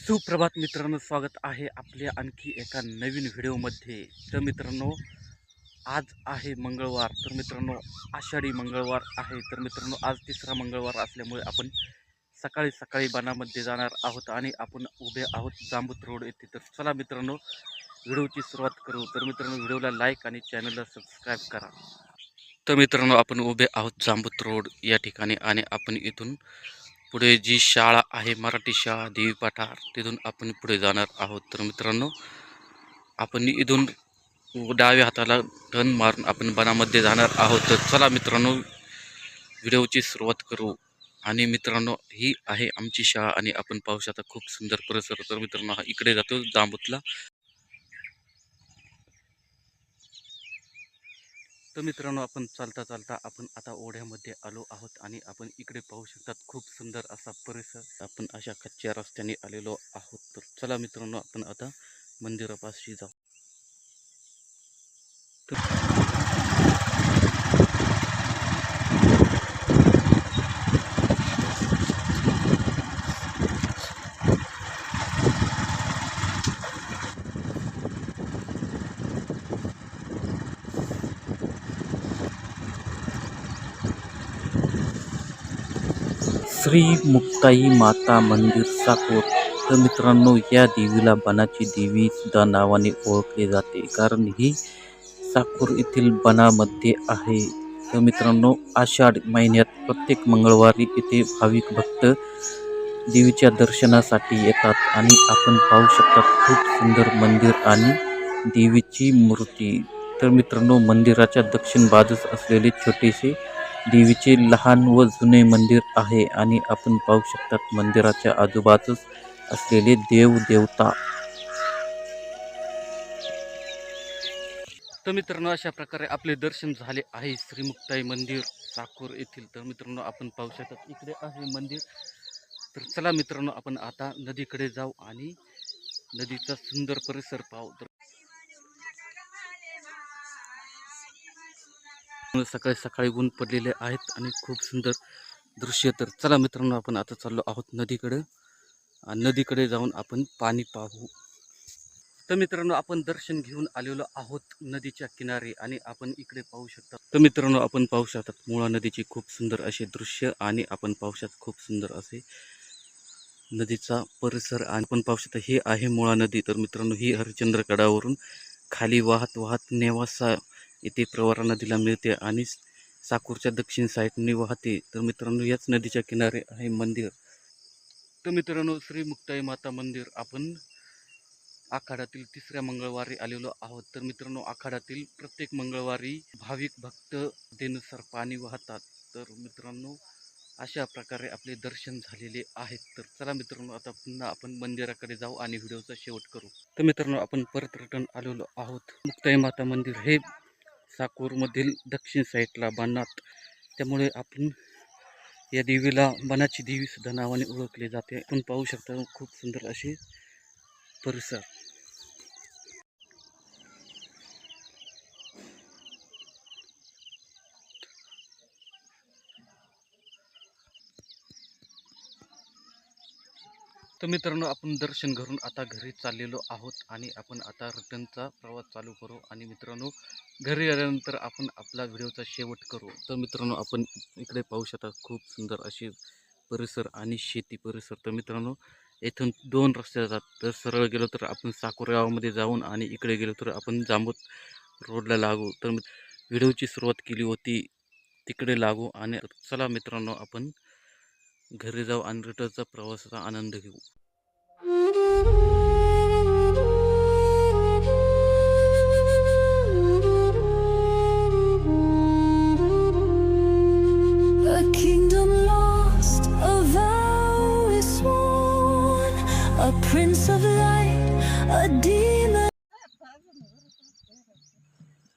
सुप्रभात मित्रांनो स्वागत आहे आपल्या आणखी एका नवीन व्हिडिओमध्ये. तर मित्रांनो आज आहे मंगळवार. तर मित्रांनो आषाढी मंगळवार आहे. तर मित्रांनो आज तिसरा मंगळवार असल्यामुळे आपण सकाळी सकाळी बनामध्ये जाणार आहोत आणि आपण उभे आहोत जांबूत रोड येथे. तर चला मित्रांनो व्हिडिओची सुरुवात करू. तर मित्रांनो व्हिडिओला लाईक आणि चॅनलला सबस्क्राईब करा. तर मित्रांनो आपण उभे आहोत जांबूत रोड या ठिकाणी आणि आपण इथून पुढे जी शाळा आहे मराठी शाळा देवी पठार तिथून आपण पुढे जाणार आहोत. तर मित्रांनो आपण इथून डाव्या हाताला टन मारून आपण बनामध्ये जाणार आहोत. तर चला मित्रांनो व्हिडिओची सुरुवात करू. आणि मित्रांनो ही आहे आमची शाळा आणि आपण पाहू शकता खूप सुंदर परिसर. तर मित्रांनो हा इकडे जातो जांबूतला. तर मित्रांनो आपण चालता चालता आपण आता ओढ्यामध्ये आलो आहोत आणि आपण इकडे पाहू शकतात खूप सुंदर असा परिसर. आपण अशा कच्च्या रस्त्याने आलेलो आहोत. तर चला मित्रांनो आपण आता मंदिरापाशी जाऊ. तर श्री मुक्ताई माता मंदिर साकोर. तर मित्रांनो या देवीला बनाची देवी सुद्धा नावाने ओळखले जाते. कारण ही साकोर येथील बनामध्ये आहे. तर मित्रांनो आषाढ महिन्यात प्रत्येक मंगळवारी इथे भाविक भक्त देवीच्या दर्शनासाठी येतात आणि आपण पाहू शकता खूप सुंदर मंदिर आणि देवीची मूर्ती. तर मित्रांनो मंदिराच्या दक्षिण बाजूस असलेले छोटेसे देवीचे लहान व जुने मंदिर आहे आणि आपण पाहू शकतात मंदिराच्या आजूबाजूस असलेले देव देवता. तर मित्रांनो अशा प्रकारे आपले दर्शन झाले आहे श्रीमुक्ताई मंदिर साकूर येथील. तर मित्रांनो आपण पाहू शकतात इकडे आहे मंदिर. तर चला मित्रांनो आपण आता नदीकडे जाऊ आणि नदीचा सुंदर परिसर पाहू. तर सकाळी सकाळी ऊन पडलेले आहेत आणि खूप सुंदर दृश्य तर चला मित्रांनो आपण आता चाललो आहोत नदीकडे. नदीकडे जाऊन आपण पाणी पाहू. तर मित्रांनो आपण दर्शन घेऊन आलेलो आहोत नदीच्या किनारी आणि आपण इकडे पाहू शकता. तर मित्रांनो आपण पाहू शकतात मुळा नदीची खूप सुंदर असे दृश्य आणि आपण पाहू शकता खूप सुंदर असे नदीचा परिसर आणि आपण पाहू शकता हे आहे मुळा नदी. तर मित्रांनो ही हरिश्चंद्रगडावरून खाली वाहत वाहत नेवासा येथे प्रवरा नदीला मिळते आणि साकूरच्या दक्षिण साईडने वाहते. तर मित्रांनो याच नदीच्या किनारे आहे मंदिर. तर मित्रांनो श्री मुक्ताई माता मंदिर. आपण आखाड्यातील तिसऱ्या मंगळवारी आलेलो आहोत. तर मित्रांनो आखाड्यातील प्रत्येक मंगळवारी भाविक भक्त देनुसार पाणी वाहतात. तर मित्रांनो अशा प्रकारे आपले दर्शन झालेले आहेत. तर चला मित्रांनो आता पुन्हा आपण मंदिराकडे जाऊ आणि व्हिडिओचा शेवट करू. तर मित्रांनो आपण परत रिटर्न आलेलो आहोत. मुक्ताई माता मंदिर हे साकूरमधील दक्षिण साईडला बनात त्यामुळे आपण या देवीला बनाची देवी सुद्धा नावाने ओळखली जाते. आपण पाहू शकता खूप सुंदर असे परिसर. तर मित्रांनो आपण दर्शन घरून आता घरी चाललेलो आहोत आणि आपण आता रिटर्नचा प्रवास चालू करू आणि मित्रांनो घरी आल्यानंतर आपण आपला व्हिडिओचा शेवट करू. तर मित्रांनो आपण इकडे पाहू शकता खूप सुंदर असे परिसर आणि शेती परिसर. तर मित्रांनो येथून दोन रस्ते जातात. तर सरळ गेलो तर आपण साकोर गावामध्ये जाऊन आणि इकडे गेलो तर आपण जांबूत रोडला लागू. तर व्हिडिओची सुरुवात केली होती तिकडे लागू आणि चला मित्रांनो आपण घरी जाऊ आणि रिटर्नचा प्रवासाचा आनंद घेऊ A prince of light, a demon.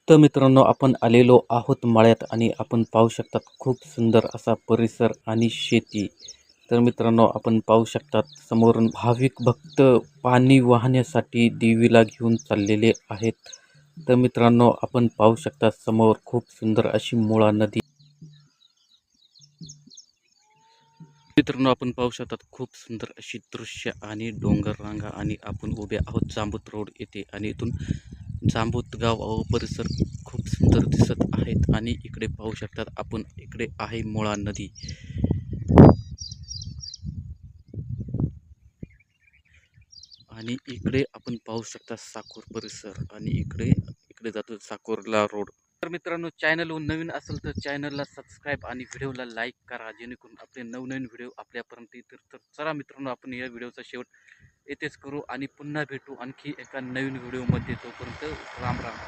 तर मित्रांनो आपण आलेलो आहोत माळ्यात आणि आपण पाहू शकतात खूप सुंदर असा परिसर आणि शेती. तर मित्रांनो आपण पाहू शकतात समोरून भाविक भक्त पाणी वाहण्यासाठी देवीला घेऊन चाललेले आहेत. तर मित्रांनो आपण पाहू शकता समोर खूप सुंदर अशी मुळा नदी. मित्रांनो आपण पाहू शकतात खूप सुंदर अशी दृश्य आणि डोंगर रांगा आणि आपण उभे आहोत जांबूत रोड येथे आणि इथून जांबूत गाव व परिसर खूप सुंदर दिसत आहेत आणि इकडे पाहू शकतात आपण इकडे आहे मुळा नदी. आणि इकडे आपण पाहू शकता साकोर परिसर आणि इकडे इकडे जातो साकोरला रोड. तर मित्रांनो चॅनलवर नवीन असेल तर चॅनलला सबस्क्राईब आणि व्हिडिओला लाईक करा जेणेकरून आपले नवनवीन व्हिडिओ आपल्यापर्यंत येतील. तर चला मित्रांनो आपण या व्हिडिओचा शेवट येथेच करू आणि पुन्हा भेटू आणखी एका नवीन व्हिडिओमध्ये. तोपर्यंत राम राम.